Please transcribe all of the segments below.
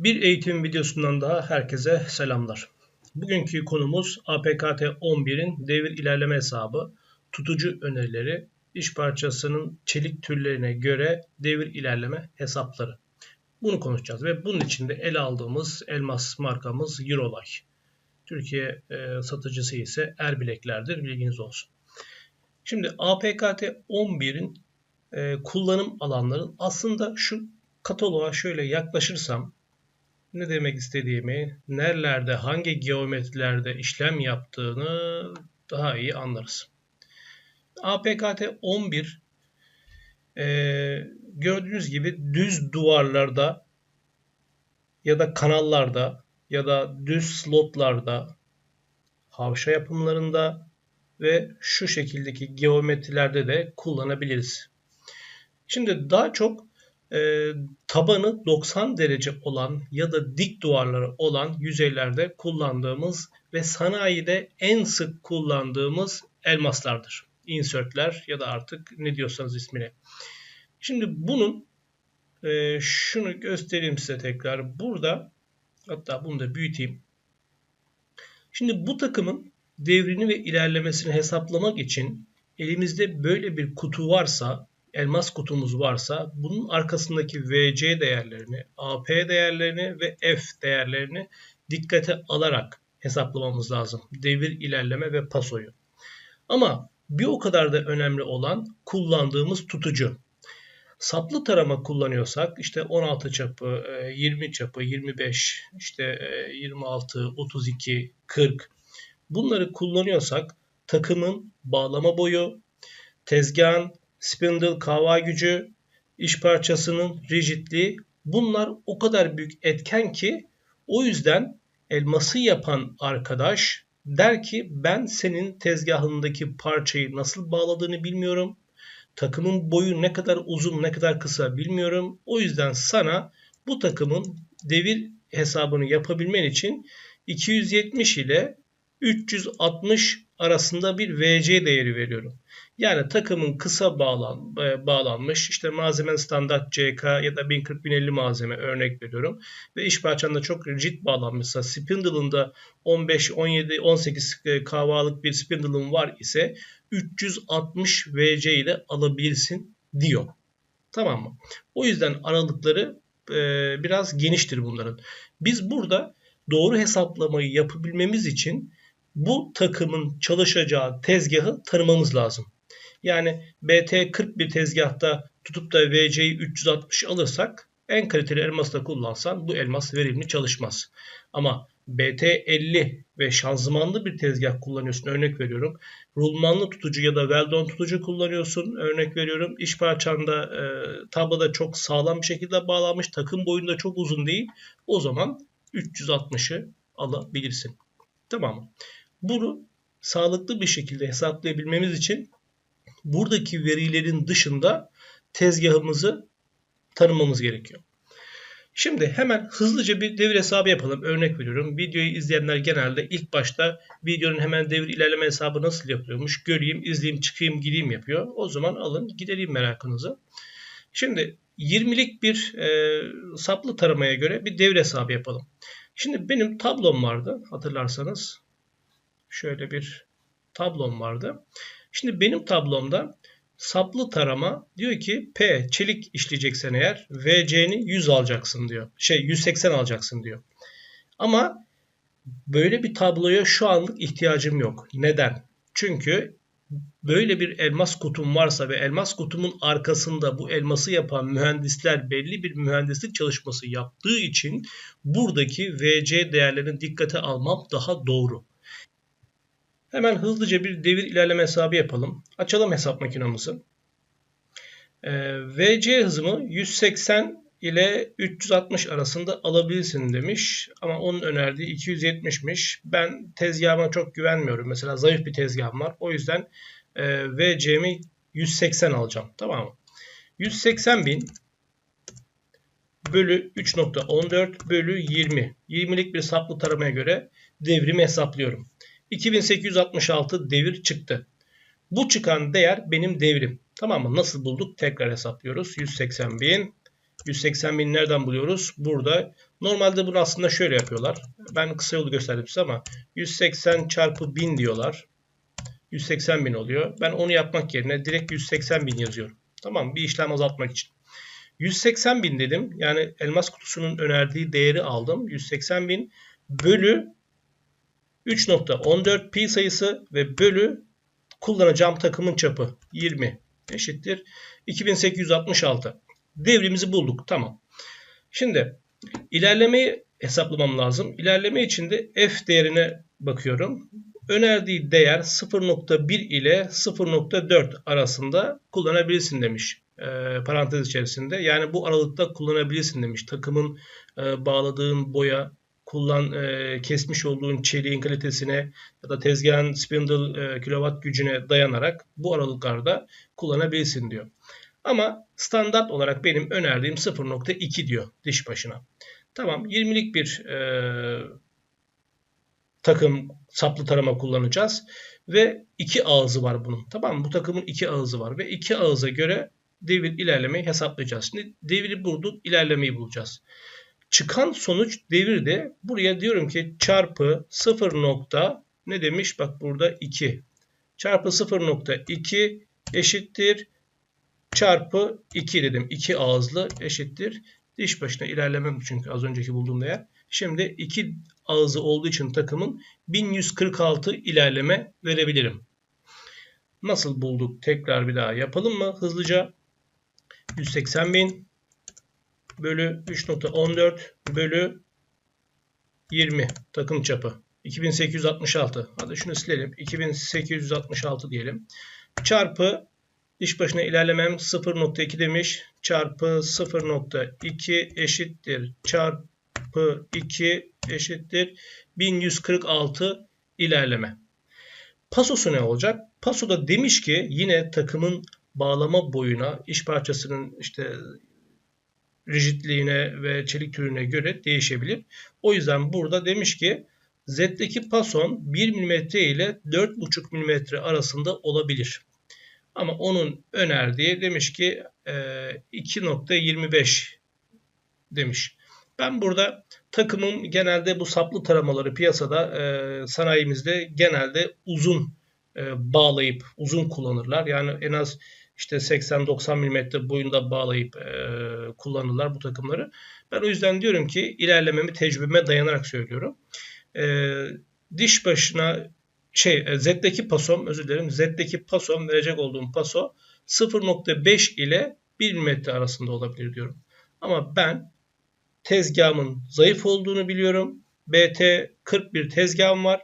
Bir eğitim videosundan daha herkese selamlar. Bugünkü konumuz APKT 11'in devir ilerleme hesabı, tutucu önerileri, iş parçasının çelik türlerine göre devir ilerleme hesapları. Bunu konuşacağız ve bunun için de ele aldığımız elmas markamız Eurolay. Türkiye e, satıcısı ise Erbileklerdir bilginiz olsun. Şimdi APKT 11'in e, kullanım alanları aslında şu kataloğa şöyle yaklaşırsam ne demek istediğimi, nerelerde, hangi geometrilerde işlem yaptığını daha iyi anlarız. APKT 11 e, gördüğünüz gibi düz duvarlarda ya da kanallarda ya da düz slotlarda havşa yapımlarında ve şu şekildeki geometrilerde de kullanabiliriz. Şimdi daha çok e, tabanı 90 derece olan ya da dik duvarları olan yüzeylerde kullandığımız ve sanayide en sık kullandığımız elmaslardır. Insertler ya da artık ne diyorsanız ismini. Şimdi bunun e, şunu göstereyim size tekrar. Burada hatta bunu da büyüteyim. Şimdi bu takımın devrini ve ilerlemesini hesaplamak için elimizde böyle bir kutu varsa elmas kutumuz varsa bunun arkasındaki VC değerlerini, AP değerlerini ve F değerlerini dikkate alarak hesaplamamız lazım. Devir, ilerleme ve pasoyu. Ama bir o kadar da önemli olan kullandığımız tutucu. Saplı tarama kullanıyorsak işte 16 çapı, 20 e, çapı, 25, işte 26, 32, 40 bunları kullanıyorsak takımın bağlama boyu, tezgahın spindle kava gücü, iş parçasının rigidliği bunlar o kadar büyük etken ki o yüzden elması yapan arkadaş der ki ben senin tezgahındaki parçayı nasıl bağladığını bilmiyorum. Takımın boyu ne kadar uzun ne kadar kısa bilmiyorum. O yüzden sana bu takımın devir hesabını yapabilmen için 270 ile 360 arasında bir VC değeri veriyorum. Yani takımın kısa bağlan, e, bağlanmış işte malzemen standart CK ya da 1040-1050 malzeme örnek veriyorum. Ve iş parçanda çok rigid bağlanmışsa spindle'ın da 15, 17, 18 kavalık bir spindle'ın var ise 360 VC ile alabilirsin diyor. Tamam mı? O yüzden aralıkları e, biraz geniştir bunların. Biz burada doğru hesaplamayı yapabilmemiz için bu takımın çalışacağı tezgahı tanımamız lazım. Yani BT40 bir tezgahta tutup da VC'yi 360 alırsak en kaliteli elmasla kullansan bu elmas verimli çalışmaz. Ama BT50 ve şanzımanlı bir tezgah kullanıyorsun örnek veriyorum. Rulmanlı tutucu ya da Weldon tutucu kullanıyorsun örnek veriyorum. İş parçanda e, tabloda çok sağlam bir şekilde bağlanmış takım boyunda çok uzun değil. O zaman 360'ı alabilirsin. Tamam mı? Bunu sağlıklı bir şekilde hesaplayabilmemiz için buradaki verilerin dışında tezgahımızı tanımamız gerekiyor. Şimdi hemen hızlıca bir devir hesabı yapalım. Örnek veriyorum. Videoyu izleyenler genelde ilk başta videonun hemen devir ilerleme hesabı nasıl yapılıyormuş göreyim, izleyeyim, çıkayım, gideyim yapıyor. O zaman alın gidelim merakınızı. Şimdi 20'lik bir e, saplı taramaya göre bir devir hesabı yapalım. Şimdi benim tablom vardı hatırlarsanız. Şöyle bir tablom vardı. Şimdi benim tablomda saplı tarama diyor ki P çelik işleyeceksen eğer VC'ni 100 alacaksın diyor. Şey 180 alacaksın diyor. Ama böyle bir tabloya şu anlık ihtiyacım yok. Neden? Çünkü böyle bir elmas kutum varsa ve elmas kutumun arkasında bu elması yapan mühendisler belli bir mühendislik çalışması yaptığı için buradaki VC değerlerini dikkate almam daha doğru. Hemen hızlıca bir devir ilerleme hesabı yapalım. Açalım hesap makinamızı. Ee, VC hızımı 180 ile 360 arasında alabilirsin demiş. Ama onun önerdiği 270'miş. Ben tezgahıma çok güvenmiyorum. Mesela zayıf bir tezgahım var. O yüzden e, VC'mi 180 alacağım. Tamam mı? 180 bin bölü 3.14 bölü 20. 20'lik bir saplı taramaya göre devrimi hesaplıyorum. 2866 devir çıktı. Bu çıkan değer benim devrim. Tamam mı? Nasıl bulduk? Tekrar hesaplıyoruz. 180 bin 180 bin nereden buluyoruz? Burada. Normalde bunu aslında şöyle yapıyorlar. Ben kısa yolu gösterdim size ama 180 çarpı 1000 diyorlar. 180 bin oluyor. Ben onu yapmak yerine direkt 180 bin yazıyorum. Tamam bir işlem azaltmak için. 180 bin dedim. Yani elmas kutusunun önerdiği değeri aldım. 180 bin bölü 3.14 pi sayısı ve bölü kullanacağım takımın çapı 20 eşittir 2866. Devrimizi bulduk. Tamam. Şimdi ilerlemeyi hesaplamam lazım. İlerleme için de f değerine bakıyorum. Önerdiği değer 0.1 ile 0.4 arasında kullanabilirsin demiş e, parantez içerisinde. Yani bu aralıkta kullanabilirsin demiş. Takımın e, bağladığın boya, kullan e, kesmiş olduğun çeliğin kalitesine ya da tezgahın spindle e, kilowatt gücüne dayanarak bu aralıklarda kullanabilirsin diyor. Ama standart olarak benim önerdiğim 0.2 diyor diş başına. Tamam 20'lik bir e, takım saplı tarama kullanacağız. Ve iki ağzı var bunun. Tamam mı? Bu takımın iki ağzı var. Ve iki ağıza göre devir ilerlemeyi hesaplayacağız. Şimdi deviri bulduk, ilerlemeyi bulacağız. Çıkan sonuç devir de buraya diyorum ki çarpı 0 nokta ne demiş? Bak burada 2. Çarpı 0.2 eşittir çarpı 2 dedim. 2 ağızlı eşittir. Diş başına ilerlemem çünkü az önceki bulduğum değer. Şimdi 2 ağızı olduğu için takımın 1146 ilerleme verebilirim. Nasıl bulduk? Tekrar bir daha yapalım mı hızlıca? 180 bin bölü 3.14 bölü 20 takım çapı. 2866. Hadi şunu silelim. 2866 diyelim. Çarpı iş başına ilerlemem 0.2 demiş. Çarpı 0.2 eşittir. Çarpı 2 eşittir. 1146 ilerleme. Pasosu ne olacak? Pasoda demiş ki yine takımın bağlama boyuna, iş parçasının işte rigidliğine ve çelik türüne göre değişebilir. O yüzden burada demiş ki Z'deki pason 1 mm ile 4,5 mm arasında olabilir. Ama onun önerdiği demiş ki 2.25 demiş. Ben burada takımım genelde bu saplı taramaları piyasada sanayimizde genelde uzun bağlayıp uzun kullanırlar. Yani en az işte 80-90 mm boyunda bağlayıp e, kullanırlar bu takımları. Ben o yüzden diyorum ki ilerlememi tecrübeme dayanarak söylüyorum. E, diş başına şey e, Z'deki pasom özür dilerim Z'deki pasom verecek olduğum paso 0.5 ile 1 mm arasında olabilir diyorum. Ama ben tezgahımın zayıf olduğunu biliyorum. BT 41 tezgahım var.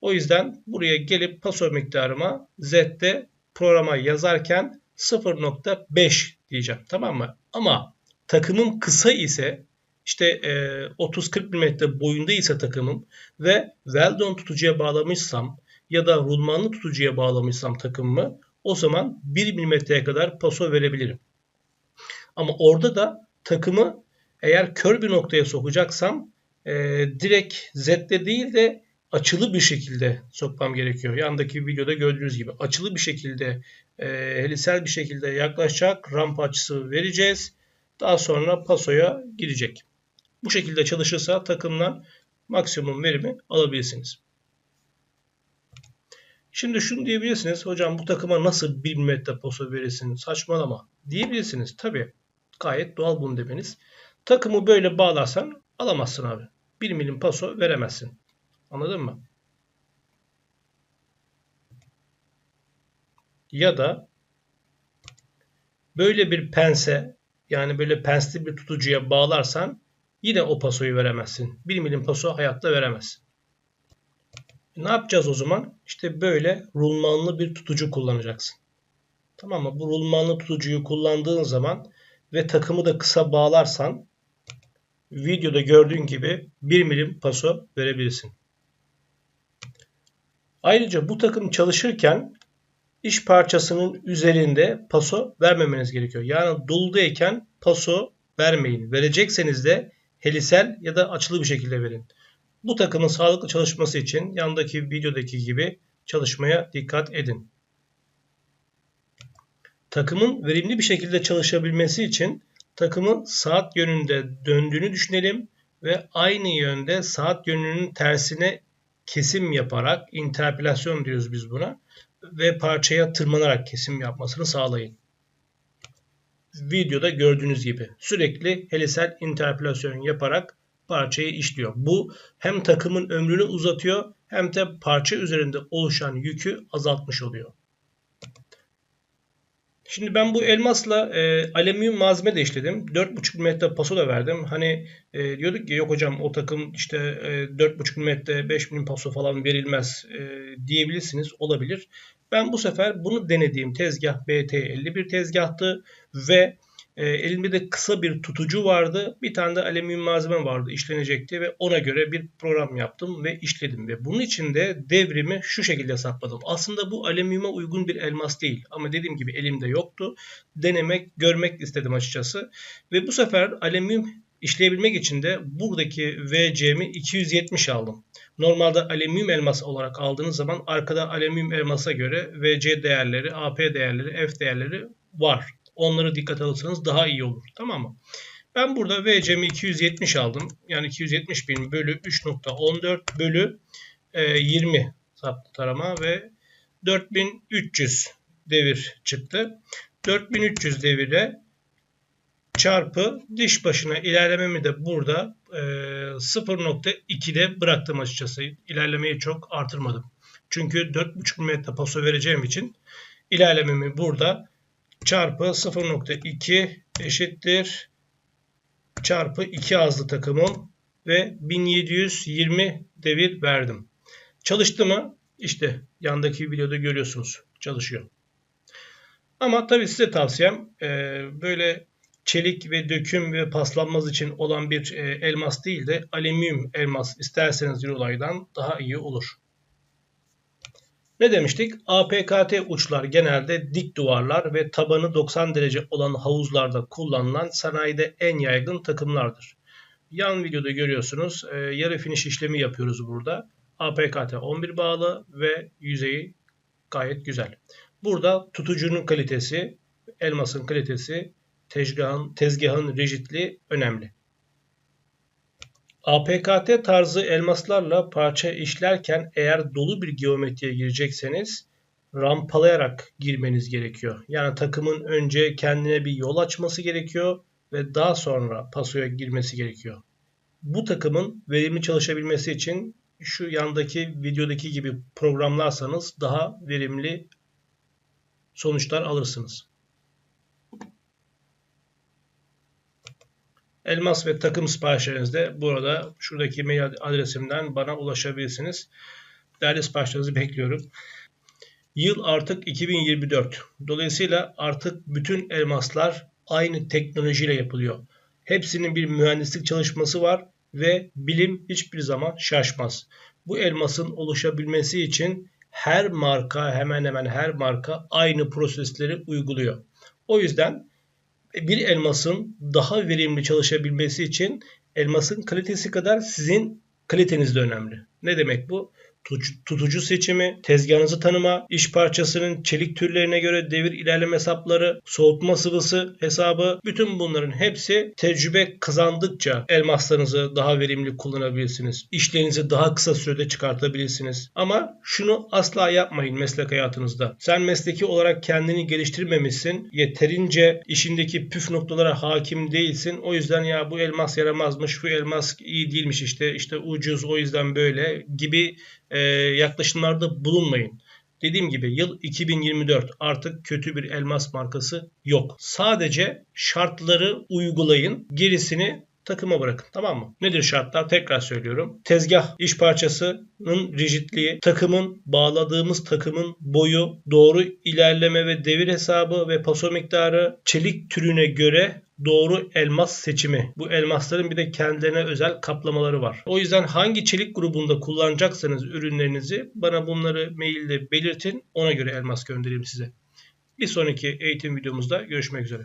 O yüzden buraya gelip paso miktarıma Z'de programa yazarken 0.5 diyeceğim. Tamam mı? Ama takımım kısa ise işte e, 30-40 mm boyunda ise takımım ve Weldon tutucuya bağlamışsam ya da rulmanlı tutucuya bağlamışsam takımımı o zaman 1 mm'ye kadar paso verebilirim. Ama orada da takımı eğer kör bir noktaya sokacaksam e, direkt Z'de değil de açılı bir şekilde sokmam gerekiyor. Yandaki videoda gördüğünüz gibi açılı bir şekilde, e, helisel bir şekilde yaklaşacak. Ramp açısı vereceğiz. Daha sonra pasoya girecek. Bu şekilde çalışırsa takımdan maksimum verimi alabilirsiniz. Şimdi şunu diyebilirsiniz. Hocam bu takıma nasıl 1 metre paso verirsin? Saçmalama. Diyebilirsiniz. Tabi gayet doğal bunu demeniz. Takımı böyle bağlarsan alamazsın abi. 1 milim paso veremezsin. Anladın mı? Ya da böyle bir pense yani böyle pensli bir tutucuya bağlarsan yine o pasoyu veremezsin. 1 milim paso hayatta veremezsin. Ne yapacağız o zaman? İşte böyle rulmanlı bir tutucu kullanacaksın. Tamam mı? Bu rulmanlı tutucuyu kullandığın zaman ve takımı da kısa bağlarsan videoda gördüğün gibi 1 milim paso verebilirsin. Ayrıca bu takım çalışırken iş parçasının üzerinde paso vermemeniz gerekiyor. Yani duldayken paso vermeyin. Verecekseniz de helisel ya da açılı bir şekilde verin. Bu takımın sağlıklı çalışması için yandaki videodaki gibi çalışmaya dikkat edin. Takımın verimli bir şekilde çalışabilmesi için takımın saat yönünde döndüğünü düşünelim ve aynı yönde saat yönünün tersine kesim yaparak interpolasyon diyoruz biz buna ve parçaya tırmanarak kesim yapmasını sağlayın. Videoda gördüğünüz gibi sürekli helisel interpolasyon yaparak parçayı işliyor. Bu hem takımın ömrünü uzatıyor hem de parça üzerinde oluşan yükü azaltmış oluyor. Şimdi ben bu elmasla e, alüminyum malzeme de işledim. 4,5 mm paso da verdim. Hani e, diyorduk ki yok hocam o takım işte e, 4,5 mm 5 mm paso falan verilmez e, diyebilirsiniz. Olabilir. Ben bu sefer bunu denediğim tezgah BT51 tezgahtı ve e, elimde de kısa bir tutucu vardı. Bir tane de alüminyum malzeme vardı işlenecekti ve ona göre bir program yaptım ve işledim. Ve bunun için de devrimi şu şekilde hesapladım. Aslında bu alüminyuma uygun bir elmas değil. Ama dediğim gibi elimde yoktu. Denemek, görmek istedim açıkçası. Ve bu sefer alüminyum işleyebilmek için de buradaki VC'mi 270 aldım. Normalde alüminyum elmas olarak aldığınız zaman arkada alüminyum elmasa göre VC değerleri, AP değerleri, F değerleri var. Onları dikkat alırsanız daha iyi olur. Tamam mı? Ben burada VC'mi 270 aldım. Yani 270 bin bölü 3.14 bölü e, 20 saptı tarama ve 4300 devir çıktı. 4300 devire çarpı diş başına ilerlememi de burada e, 0.2'de bıraktım açıkçası. İlerlemeyi çok artırmadım. Çünkü 4.5 mm paso vereceğim için ilerlememi burada çarpı 0.2 eşittir çarpı 2 azlı takımım ve 1720 devir verdim. Çalıştı mı? İşte yandaki videoda görüyorsunuz. Çalışıyor. Ama tabii size tavsiyem e, böyle çelik ve döküm ve paslanmaz için olan bir e, elmas değil de alüminyum elmas isterseniz olaydan daha iyi olur. Ne demiştik? APKT uçlar genelde dik duvarlar ve tabanı 90 derece olan havuzlarda kullanılan sanayide en yaygın takımlardır. Yan videoda görüyorsunuz e, yarı finish işlemi yapıyoruz burada. APKT 11 bağlı ve yüzeyi gayet güzel. Burada tutucunun kalitesi, elmasın kalitesi, tezgahın, tezgahın rigidliği önemli. APKT tarzı elmaslarla parça işlerken eğer dolu bir geometriye girecekseniz rampalayarak girmeniz gerekiyor. Yani takımın önce kendine bir yol açması gerekiyor ve daha sonra pasoya girmesi gerekiyor. Bu takımın verimli çalışabilmesi için şu yandaki videodaki gibi programlarsanız daha verimli sonuçlar alırsınız. Elmas ve takım siparişlerinizde burada şuradaki mail adresimden bana ulaşabilirsiniz. Değerli siparişlerinizi bekliyorum. Yıl artık 2024. Dolayısıyla artık bütün elmaslar aynı teknolojiyle yapılıyor. Hepsinin bir mühendislik çalışması var ve bilim hiçbir zaman şaşmaz. Bu elmasın oluşabilmesi için her marka hemen hemen her marka aynı prosesleri uyguluyor. O yüzden bir elmasın daha verimli çalışabilmesi için elmasın kalitesi kadar sizin kaliteniz de önemli. Ne demek bu? Tutucu seçimi, tezgahınızı tanıma, iş parçasının çelik türlerine göre devir ilerleme hesapları, soğutma sıvısı hesabı bütün bunların hepsi tecrübe kazandıkça elmaslarınızı daha verimli kullanabilirsiniz. İşlerinizi daha kısa sürede çıkartabilirsiniz. Ama şunu asla yapmayın meslek hayatınızda. Sen mesleki olarak kendini geliştirmemişsin. Yeterince işindeki püf noktalara hakim değilsin. O yüzden ya bu elmas yaramazmış, şu elmas iyi değilmiş işte, işte ucuz o yüzden böyle gibi e, yaklaşımlarda bulunmayın. Dediğim gibi yıl 2024 artık kötü bir elmas markası yok. Sadece şartları uygulayın. Gerisini takıma bırakın. Tamam mı? Nedir şartlar? Tekrar söylüyorum. Tezgah iş parçasının rigidliği, takımın bağladığımız takımın boyu, doğru ilerleme ve devir hesabı ve paso miktarı, çelik türüne göre doğru elmas seçimi. Bu elmasların bir de kendilerine özel kaplamaları var. O yüzden hangi çelik grubunda kullanacaksanız ürünlerinizi bana bunları mailde belirtin. Ona göre elmas göndereyim size. Bir sonraki eğitim videomuzda görüşmek üzere.